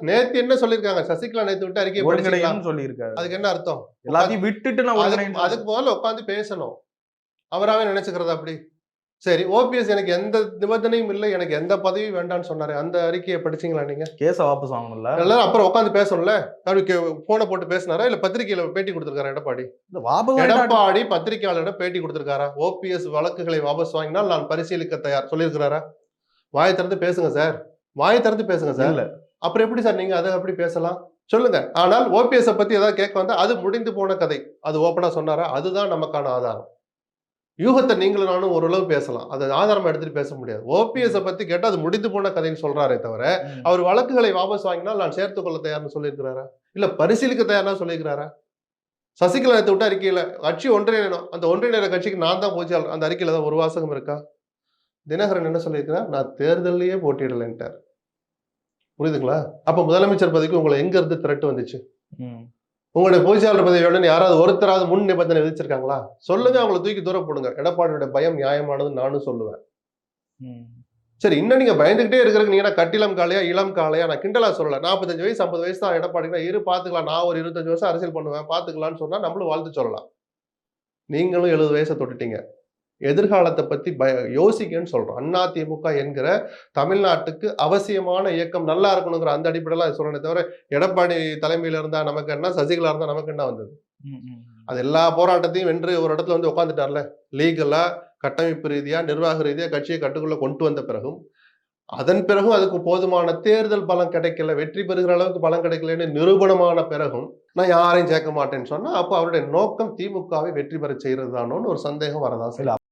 நேத்து என்ன சொல்லிருக்காங்க சசிகலா நேத்து விட்டு அறிக்கை? ஒருங்கிணைன்னு சொல்லியிருக்காரு. அதுக்கு என்ன அர்த்தம்? எல்லாத்தையும் விட்டுட்டு நான் அதுக்கு முதல்ல உட்காந்து பேசணும். அவராவே நினைச்சுக்கிறதா அப்படி. சரி ஓபிஎஸ் எனக்கு எந்த நிபந்தனையும் இல்லை எனக்கு எந்த பதவியும் வேண்டாம்னு சொன்னாரு. அந்த அறிக்கையை படிச்சீங்களா நீங்க? கேஸ வாபஸ் வாங்கணும்ல. எல்லாரும் அப்புறம் உட்காந்து பேசணும்ல? அவருக்கு போனை போட்டு பேசினாரா? இல்ல பத்திரிகையில பேட்டி கொடுத்திருக்காரா எடப்பாடி? எடப்பாடி பத்திரிகையாளரிடம் பேட்டி கொடுத்திருக்காரா? ஓபிஎஸ் வழக்குகளை வாபஸ் வாங்கினால் நான் பரிசீலிக்க தயார். சொல்லியிருக்கிறாரா? வாயை திறந்து பேசுங்க சார். வாயை திறந்து பேசுங்க சார். இல்ல. அப்புறம் எப்படி சார் நீங்க அதை எப்படி பேசலாம்? சொல்லுங்க. ஆனால் ஓபிஎஸ் பத்தி ஏதாவது கேட்க வந்தா அது முடிந்து போன கதை. அது ஓப்பனா சொன்னாரா? அதுதான் நமக்கான ஆதாரம். யூகத்தை நீங்களும் நானும் ஓரளவு பேசலாம். அதை ஆதாரமா எடுத்துட்டு பேச முடியாது. ஓபிஎஸ் பத்தி கேட்டா அது முடிந்து போன கதைன்னு சொல்றாரே தவிர. அவர் வழக்குகளை வாபஸ் வாங்கினால் நான் சேர்த்துக் கொள்ள தயார்னு சொல்லியிருக்கிறாரா? இல்ல பரிசீலிக்க தயார்னா சொல்லியிருக்கிறாரா? சசிகலா நேத்து விட்ட அறிக்கையில கட்சி ஒன்றிணையணும் அந்த ஒன்றிணைற கட்சிக்கு நான் தான் போச்சு அந்த அறிக்கையில தான் ஒரு வாசகம் இருக்கா? தினகரன் என்ன சொல்லியிருக்கிறார்? நான் தேர்தலையே போட்டியிடலைன்ட்டார். புரியுதுங்களா? அப்ப முதலமைச்சர் பதவிக்கு உங்களை எங்க இருந்து திரட்டு வந்துச்சு. உங்களுடைய பொதுச்செயலாளர் பதவி வேணும்னு யாராவது ஒருத்தராவது முன் நிபந்தனை விதிச்சிருக்காங்களா? சொல்லுங்க அவங்களை தூக்கி தூரம் போடுங்க. எடப்பாடியோட பயம் நியாயமானதுன்னு நானும் சொல்லுவேன். சரி இன்னும் நீங்க பயந்துகிட்டே என்ன கட்டிலம் காலையா இளம் காலையா? நான் கிண்டலா சொல்லல. நாற்பத்தஞ்சு வயசு ஐம்பது வயசு தான் எடப்பாடினா இரு பாத்துக்கலாம். நான் ஒரு இருபத்தஞ்சு வருஷம் அரசியல் பண்ணுவேன் பாத்துக்கலாம்னு சொன்னா நம்மளும் வாழ்த்து சொல்லலாம். நீங்களும் எழுபது வயசை தொட்டுட்டீங்க. எதிர்காலத்தை பத்தி பய யோசிக்கன்னு சொல்றோம். அதிமுக என்கிற தமிழ்நாட்டுக்கு அவசியமான இயக்கம் நல்லா இருக்கணுங்கிற அந்த அடிப்படையில அதை சொல்றேனே தவிர எடப்பாடி தலைமையில இருந்தா நமக்கு என்ன சசிகலா இருந்தா நமக்கு என்ன வந்தது. அது எல்லா போராட்டத்தையும் வென்று ஒரு இடத்துல வந்து உட்காந்துட்டார்ல லீகலா கட்டமைப்பு ரீதியா நிர்வாக ரீதியா கட்சியை கட்டுக்குள்ள கொண்டு வந்த பிறகும் அதன் பிறகும் அதுக்கு போதுமான தேர்தல் பலம் கிடைக்கல வெற்றி பெறுகிற அளவுக்கு பலம் கிடைக்கலன்னு நிரூபணமான பிறகும் நான் யாரையும் சேர்க்க மாட்டேன்னு சொன்னா அப்போ அவருடைய நோக்கம் திமுகவை வெற்றி பெற செய்யறது ஒரு சந்தேகம் வரதான் செய்யும்.